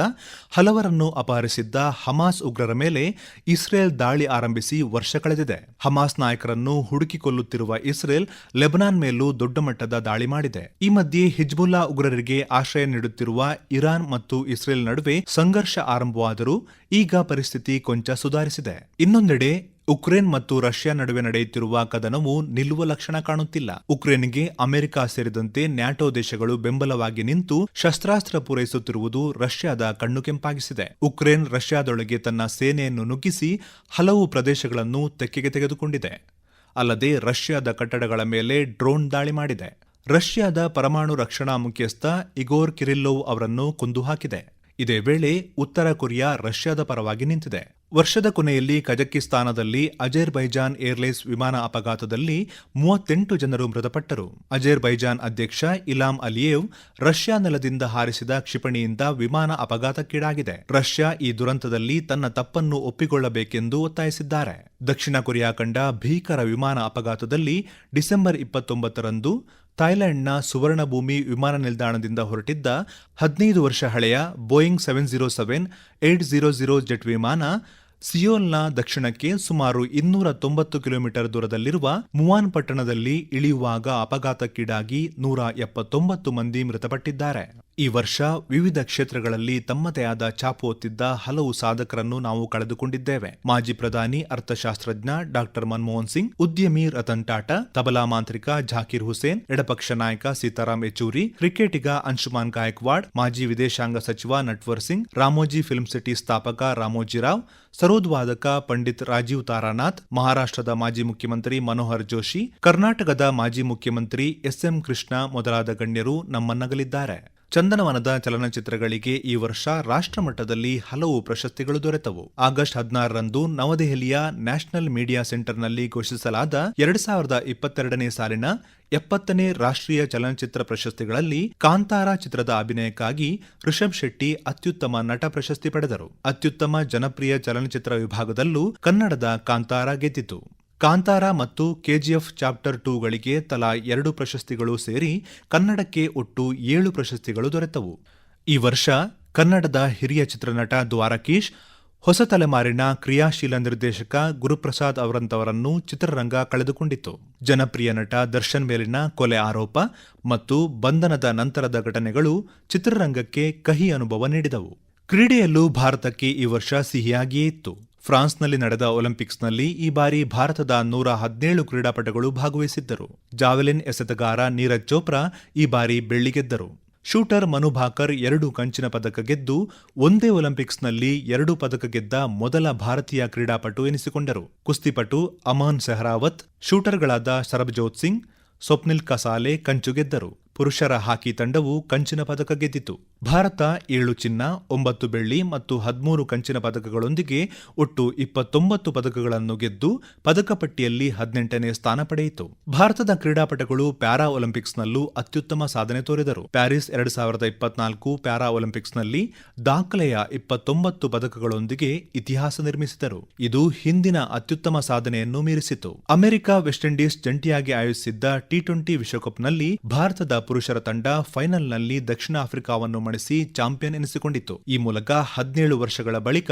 ಹಲವರನ್ನು ಅಪಹರಿಸಿದ್ದ ಹಮಾಸ್ ಉಗ್ರರ ಮೇಲೆ ಇಸ್ರೇಲ್ ದಾಳಿ ಆರಂಭಿಸಿ ವರ್ಷ ಕಳೆದಿದೆ. ಹಮಾಸ್ ನಾಯಕರನ್ನು ಹುಡುಕಿಕೊಳ್ಳುತ್ತಿರುವ ಇಸ್ರೇಲ್ ಲೆಬನಾನ್ ಮೇಲೂ ದೊಡ್ಡ ಮಟ್ಟದ ದಾಳಿ ಮಾಡಿದೆ. ಈ ಮಧ್ಯೆ ಹಿಜ್ಬುಲ್ಲಾ ಉಗ್ರರಿಗೆ ಆಶ್ರಯ ನೀಡುತ್ತಿರುವ ಇರಾನ್ ಮತ್ತು ಇಸ್ರೇಲ್ ನಡುವೆ ಸಂಘರ್ಷ ಆರಂಭವಾದರೂ ಈಗ ಪರಿಸ್ಥಿತಿ ಕೊಂಚ ಸುಧಾರಿಸಿದೆ. ಇನ್ನೊಂದೆಡೆ ಉಕ್ರೇನ್ ಮತ್ತು ರಷ್ಯಾ ನಡುವೆ ನಡೆಯುತ್ತಿರುವ ಕದನವು ನಿಲ್ಲುವ ಲಕ್ಷಣ ಕಾಣುತ್ತಿಲ್ಲ. ಉಕ್ರೇನ್ಗೆ ಅಮೆರಿಕ ಸೇರಿದಂತೆ ನ್ಯಾಟೋ ದೇಶಗಳು ಬೆಂಬಲವಾಗಿ ನಿಂತು ಶಸ್ತ್ರಾಸ್ತ್ರ ಪೂರೈಸುತ್ತಿರುವುದು ರಷ್ಯಾದ ಕಣ್ಣು ಕೆಂಪಾಗಿಸಿದೆ. ಉಕ್ರೇನ್ ರಷ್ಯಾದೊಳಗೆ ತನ್ನ ಸೇನೆಯನ್ನು ನುಗ್ಗಿಸಿ ಹಲವು ಪ್ರದೇಶಗಳನ್ನು ತೆಕ್ಕೆಗೆ ತೆಗೆದುಕೊಂಡಿದೆ. ಅಲ್ಲದೆ ರಷ್ಯಾದ ಕಟ್ಟಡಗಳ ಮೇಲೆ ಡ್ರೋನ್ ದಾಳಿ ಮಾಡಿದೆ. ರಷ್ಯಾದ ಪರಮಾಣು ರಕ್ಷಣಾ ಮುಖ್ಯಸ್ಥ ಇಗೋರ್ ಕಿರಿಲ್ಲೋವ್ ಅವರನ್ನು ಕೊಂದು ಹಾಕಿದೆ. ಇದೇ ವೇಳೆ ಉತ್ತರ ಕೊರಿಯಾ ರಷ್ಯಾದ ಪರವಾಗಿ ನಿಂತಿದೆ. ವರ್ಷದ ಕೊನೆಯಲ್ಲಿ ಕಜಕಿಸ್ತಾನದಲ್ಲಿ ಅಜೇರ್ಬೈಜಾನ್ ಏರ್ಲೈನ್ಸ್ ವಿಮಾನ ಅಪಘಾತದಲ್ಲಿ ಮೂವತ್ತೆಂಟು ಜನರು ಮೃತಪಟ್ಟರು. ಅಜೇರ್ಬೈಜಾನ್ ಅಧ್ಯಕ್ಷ ಇಲಾಂ ಅಲಿಯೇವ್ ರಷ್ಯಾ ನೆಲದಿಂದ ಹಾರಿಸಿದ ಕ್ಷಿಪಣಿಯಿಂದ ವಿಮಾನ ಅಪಘಾತಕ್ಕೀಡಾಗಿದೆ. ರಷ್ಯಾ ಈ ದುರಂತದಲ್ಲಿ ತನ್ನ ತಪ್ಪನ್ನು ಒಪ್ಪಿಕೊಳ್ಳಬೇಕೆಂದು ಒತ್ತಾಯಿಸಿದ್ದಾರೆ. ದಕ್ಷಿಣ ಕೊರಿಯಾ ಕಂಡ ಭೀಕರ ವಿಮಾನ ಅಪಘಾತದಲ್ಲಿ ಡಿಸೆಂಬರ್ ಇಪ್ಪತ್ತೊಂಬತ್ತರಂದು ಥಾಯ್ಲೆಂಡ್ನ ಸುವರ್ಣಭೂಮಿ ವಿಮಾನ ನಿಲ್ದಾಣದಿಂದ ಹೊರಟಿದ್ದ ಹದಿನೈದು ವರ್ಷ ಹಳೆಯ Boeing seven zero seven, eight zero zero jet ವಿಮಾನ ಸಿಯೋಲ್ನ ದಕ್ಷಿಣಕ್ಕೆ ಸುಮಾರು ಇನ್ನೂರ ತೊಂಬತ್ತು ಕಿಲೋಮೀಟರ್ ದೂರದಲ್ಲಿರುವ ಮುವಾನ್ ಪಟ್ಟಣದಲ್ಲಿ ಇಳಿಯುವಾಗ ಅಪಘಾತಕ್ಕೀಡಾಗಿ ನೂರ ಎಪ್ಪತ್ತೊಂಬತ್ತು ಮಂದಿ ಮೃತಪಟ್ಟಿದ್ದಾರೆ. ಈ ವರ್ಷ ವಿವಿಧ ಕ್ಷೇತ್ರಗಳಲ್ಲಿ ತಮ್ಮದೇ ಆದ ಛಾಪು ಹೊತ್ತಿದ್ದ ಹಲವು ಸಾಧಕರನ್ನು ನಾವು ಕಳೆದುಕೊಂಡಿದ್ದೇವೆ. ಮಾಜಿ ಪ್ರಧಾನಿ, ಅರ್ಥಶಾಸ್ತ್ರಜ್ಞ ಡಾಕ್ಟರ್ ಮನಮೋಹನ್ ಸಿಂಗ್, ಉದ್ಯಮಿ ರತನ್ ಟಾಟಾ, ತಬಲಾ ಮಾಂತ್ರಿಕ ಜಾಕೀರ್ ಹುಸೇನ್, ಎಡಪಕ್ಷ ನಾಯಕ ಸೀತಾರಾಮ್ ಯೆಚೂರಿ, ಕ್ರಿಕೆಟಿಗ ಅಂಶುಮಾನ್ ಗಾಯಕ್ವಾಡ್, ಮಾಜಿ ವಿದೇಶಾಂಗ ಸಚಿವ ನಟ್ವರ್ ಸಿಂಗ್, ರಾಮೋಜಿ ಫಿಲ್ಮ್ ಸಿಟಿ ಸ್ಥಾಪಕ ರಾಮೋಜಿ ರಾವ್, ಸರೋದ್ವಾದಕ ಪಂಡಿತ್ ರಾಜೀವ್ ತಾರಾನಾಥ್, ಮಹಾರಾಷ್ಟ್ರದ ಮಾಜಿ ಮುಖ್ಯಮಂತ್ರಿ ಮನೋಹರ್ ಜೋಶಿ, ಕರ್ನಾಟಕದ ಮಾಜಿ ಮುಖ್ಯಮಂತ್ರಿ ಎಸ್ಎಂ ಕೃಷ್ಣ ಮೊದಲಾದ ಗಣ್ಯರು ನಮ್ಮನ್ನಗಲಿದ್ದಾರೆ. ಚಂದನವನದ ಚಲನಚಿತ್ರಗಳಿಗೆ ಈ ವರ್ಷ ರಾಷ್ಟ್ರಮಟ್ಟದಲ್ಲಿ ಹಲವು ಪ್ರಶಸ್ತಿಗಳು ದೊರೆತವು. ಆಗಸ್ಟ್ ಹದಿನಾರರಂದು ನವದೆಹಲಿಯ ನ್ಯಾಷನಲ್ ಮೀಡಿಯಾ ಸೆಂಟರ್ನಲ್ಲಿ ಘೋಷಿಸಲಾದ ಎರಡ್ ಸಾವಿರದ ಇಪ್ಪತ್ತೆರಡನೇ ಸಾಲಿನ ಎಪ್ಪತ್ತನೇ ರಾಷ್ಟ್ರೀಯ ಚಲನಚಿತ್ರ ಪ್ರಶಸ್ತಿಗಳಲ್ಲಿ ಕಾಂತಾರ ಚಿತ್ರದ ಅಭಿನಯಕ್ಕಾಗಿ ಋಷಭ್ ಶೆಟ್ಟಿ ಅತ್ಯುತ್ತಮ ನಟ ಪ್ರಶಸ್ತಿ ಪಡೆದರು. ಅತ್ಯುತ್ತಮ ಜನಪ್ರಿಯ ಚಲನಚಿತ್ರ ವಿಭಾಗದಲ್ಲೂ ಕನ್ನಡದ ಕಾಂತಾರ ಗೆದ್ದಿತು. ಕಾಂತಾರ ಮತ್ತು ಕೆಜಿಎಫ್ ಚಾಪ್ಟರ್ ಟೂಗಳಿಗೆ ತಲಾ ಎರಡು ಪ್ರಶಸ್ತಿಗಳು ಸೇರಿ ಕನ್ನಡಕ್ಕೆ ಒಟ್ಟು ಏಳು ಪ್ರಶಸ್ತಿಗಳು ದೊರೆತವು. ಈ ವರ್ಷ ಕನ್ನಡದ ಹಿರಿಯ ಚಿತ್ರನಟ ದ್ವಾರಕೀಶ್, ಹೊಸ ತಲೆಮಾರಿನ ಕ್ರಿಯಾಶೀಲ ನಿರ್ದೇಶಕ ಗುರುಪ್ರಸಾದ್ ಅವರಂತವರನ್ನು ಚಿತ್ರರಂಗ ಕಳೆದುಕೊಂಡಿತು. ಜನಪ್ರಿಯ ನಟ ದರ್ಶನ್ ಮೇಲಿನ ಕೊಲೆ ಆರೋಪ ಮತ್ತು ಬಂಧನದ ನಂತರದ ಘಟನೆಗಳು ಚಿತ್ರರಂಗಕ್ಕೆ ಕಹಿ ಅನುಭವ ನೀಡಿದವು. ಕ್ರೀಡೆಯಲ್ಲೂ ಭಾರತಕ್ಕೆ ಈ ವರ್ಷ ಸಿಹಿಯಾಗಿಯೇ ಇತ್ತು. ಫ್ರಾನ್ಸ್ನಲ್ಲಿ ನಡೆದ ಒಲಿಂಪಿಕ್ಸ್ನಲ್ಲಿ ಈ ಬಾರಿ ಭಾರತದ ನೂರ ಹದಿನೇಳು ಕ್ರೀಡಾಪಟುಗಳು ಭಾಗವಹಿಸಿದ್ದರು. ಜಾವೆಲಿನ್ ಎಸೆತಗಾರ ನೀರಜ್ ಚೋಪ್ರಾ ಈ ಬಾರಿ ಬೆಳ್ಳಿ ಗೆದ್ದರು. ಶೂಟರ್ ಮನು ಭಾಕರ್ ಎರಡು ಕಂಚಿನ ಪದಕ ಗೆದ್ದು ಒಂದೇ ಒಲಿಂಪಿಕ್ಸ್ನಲ್ಲಿ ಎರಡು ಪದಕ ಗೆದ್ದ ಮೊದಲ ಭಾರತೀಯ ಕ್ರೀಡಾಪಟು ಎನಿಸಿಕೊಂಡರು. ಕುಸ್ತಿಪಟು ಅಮನ್ ಸೆಹರಾವತ್, ಶೂಟರ್ಗಳಾದ ಶರಬ್ಜೋತ್ ಸಿಂಗ್, ಸ್ವಪ್ನಿಲ್ ಕಸಾಲೆ ಕಂಚು ಗೆದ್ದರು. ಪುರುಷರ ಹಾಕಿ ತಂಡವು ಕಂಚಿನ ಪದಕ ಗೆದ್ದಿತು. ಭಾರತ ಏಳು ಚಿನ್ನ, ಒಂಬತ್ತು ಬೆಳ್ಳಿ ಮತ್ತು ಹದಿಮೂರು ಕಂಚಿನ ಪದಕಗಳೊಂದಿಗೆ ಒಟ್ಟು ಇಪ್ಪತ್ತೊಂಬತ್ತು ಪದಕಗಳನ್ನು ಗೆದ್ದು ಪದಕ ಪಟ್ಟಿಯಲ್ಲಿ ಹದಿನೆಂಟನೇ ಸ್ಥಾನ ಪಡೆಯಿತು. ಭಾರತದ ಕ್ರೀಡಾಪಟುಗಳು ಪ್ಯಾರಾ ಒಲಿಂಪಿಕ್ಸ್ನಲ್ಲೂ ಅತ್ಯುತ್ತಮ ಸಾಧನೆ ತೋರಿದರು. ಪ್ಯಾರಿಸ್ ಎರಡು ಸಾವಿರದ ಇಪ್ಪತ್ನಾಲ್ಕು ಪ್ಯಾರಾ ಒಲಿಂಪಿಕ್ಸ್ನಲ್ಲಿ ದಾಖಲೆಯ ಇಪ್ಪತ್ತೊಂಬತ್ತು ಪದಕಗಳೊಂದಿಗೆ ಇತಿಹಾಸ ನಿರ್ಮಿಸಿದರು. ಇದು ಹಿಂದಿನ ಅತ್ಯುತ್ತಮ ಸಾಧನೆಯನ್ನು ಮೀರಿಸಿತು. ಅಮೆರಿಕ ವೆಸ್ಟ್ ಇಂಡೀಸ್ ಜಂಟಿಯಾಗಿ ಆಯೋಜಿಸಿದ್ದ ಟಿ ಟ್ವೆಂಟಿ ವಿಶ್ವಕಪ್ನಲ್ಲಿ ಭಾರತದ ಪುರುಷರ ತಂಡ ಫೈನಲ್ನಲ್ಲಿ ದಕ್ಷಿಣ ಆಫ್ರಿಕಾವನ್ನು ಮಣಿಸಿ ಚಾಂಪಿಯನ್ ಎನಿಸಿಕೊಂಡಿತು ಈ ಮೂಲಕ ಹದಿನೇಳು ವರ್ಷಗಳ ಬಳಿಕ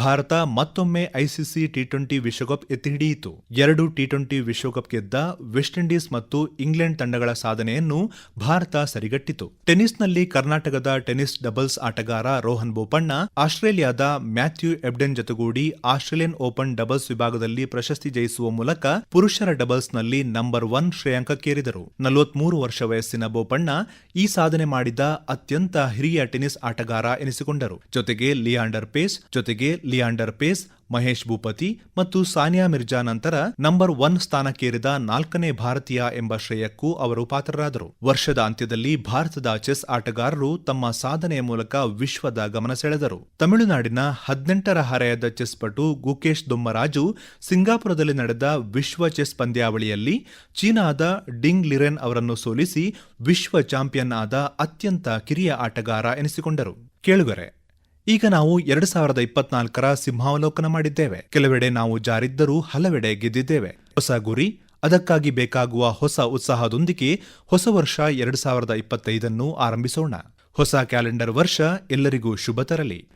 ಭಾರತ ಮತ್ತೊಮ್ಮೆ ಐಸಿಸಿ ಟಿ ಟ್ವೆಂಟಿ ವಿಶ್ವಕಪ್ ಎತ್ತಿ ಹಿಡಿಯಿತು. ಎರಡು ಟಿ ಟ್ವೆಂಟಿ ವಿಶ್ವಕಪ್ ಗೆದ್ದ ವೆಸ್ಟ್ ಇಂಡೀಸ್ ಮತ್ತು ಇಂಗ್ಲೆಂಡ್ ತಂಡಗಳ ಸಾಧನೆಯನ್ನು ಭಾರತ ಸರಿಗಟ್ಟಿತು. ಟೆನಿಸ್ನಲ್ಲಿ ಕರ್ನಾಟಕದ ಟೆನಿಸ್ ಡಬಲ್ಸ್ ಆಟಗಾರ ರೋಹನ್ ಬೋಪಣ್ಣ, ಆಸ್ಟ್ರೇಲಿಯಾದ ಮ್ಯಾಥ್ಯೂ ಎಬ್ಡೆನ್ ಜೊತೆಗೂಡಿ ಆಸ್ಟ್ರೇಲಿಯನ್ ಓಪನ್ ಡಬಲ್ಸ್ ವಿಭಾಗದಲ್ಲಿ ಪ್ರಶಸ್ತಿ ಜಯಿಸುವ ಮೂಲಕ ಪುರುಷರ ಡಬಲ್ಸ್ನಲ್ಲಿ ನಂಬರ್ ಒನ್ ಶ್ರೇಯಾಂಕಕ್ಕೇರಿದರು. ನಲವತ್ಮೂರು ವರ್ಷ ವಯಸ್ಸಿನ ಬೋಪಣ್ಣ ಈ ಸಾಧನೆ ಮಾಡಿದ ಅತ್ಯಂತ ಹಿರಿಯ ಟೆನಿಸ್ ಆಟಗಾರ ಎನಿಸಿಕೊಂಡರು. ಜೊತೆಗೆ ಲಿಯಾಂಡರ್ ಪೇಸ್, ಜೊತೆಗೆ ಲಿಯಾಂಡರ್ ಪೇಸ್ ಮಹೇಶ್ ಭೂಪತಿ ಮತ್ತು ಸಾನಿಯಾ ಮಿರ್ಜಾ ನಂತರ ನಂಬರ್ ಒನ್ ಸ್ಥಾನಕ್ಕೇರಿದ ನಾಲ್ಕನೇ ಭಾರತೀಯ ಎಂಬ ಶ್ರೇಯಕ್ಕೂ ಅವರು ಪಾತ್ರರಾದರು. ವರ್ಷದ ಅಂತ್ಯದಲ್ಲಿ ಭಾರತದ ಚೆಸ್ ಆಟಗಾರರು ತಮ್ಮ ಸಾಧನೆಯ ಮೂಲಕ ವಿಶ್ವದ ಗಮನ ಸೆಳೆದರು. ತಮಿಳುನಾಡಿನ ಹದಿನೆಂಟರ ಹರೆಯದ ಚೆಸ್ ಪಟು ಗುಕೇಶ್ ದೊಮ್ಮರಾಜು ಸಿಂಗಾಪುರದಲ್ಲಿ ನಡೆದ ವಿಶ್ವ ಚೆಸ್ ಪಂದ್ಯಾವಳಿಯಲ್ಲಿ ಚೀನಾದ ಡಿಂಗ್ ಲಿರೆನ್ ಅವರನ್ನು ಸೋಲಿಸಿ ವಿಶ್ವ ಚಾಂಪಿಯನ್ ಆದ ಅತ್ಯಂತ ಕಿರಿಯ ಆಟಗಾರ ಎನಿಸಿಕೊಂಡರು. ಕೇಳುಗರೆ ಈಗ ನಾವು ಎರಡು ಸಾವಿರದ ಇಪ್ಪತ್ನಾಲ್ಕರ ಸಿಂಹಾವಲೋಕನ ಮಾಡಿದ್ದೇವೆ. ಕೆಲವೆಡೆ ನಾವು ಜಾರಿದ್ದರೂ ಹಲವೆಡೆ ಗೆದ್ದಿದ್ದೇವೆ. ಹೊಸ ಗುರಿ, ಅದಕ್ಕಾಗಿ ಬೇಕಾಗುವ ಹೊಸ ಉತ್ಸಾಹದೊಂದಿಗೆ ಹೊಸ ವರ್ಷ ಎರಡು ಸಾವಿರದ ಇಪ್ಪತ್ತೈದನ್ನು ಆರಂಭಿಸೋಣ. ಹೊಸ ಕ್ಯಾಲೆಂಡರ್ ವರ್ಷ ಎಲ್ಲರಿಗೂ ಶುಭ ತರಲಿ.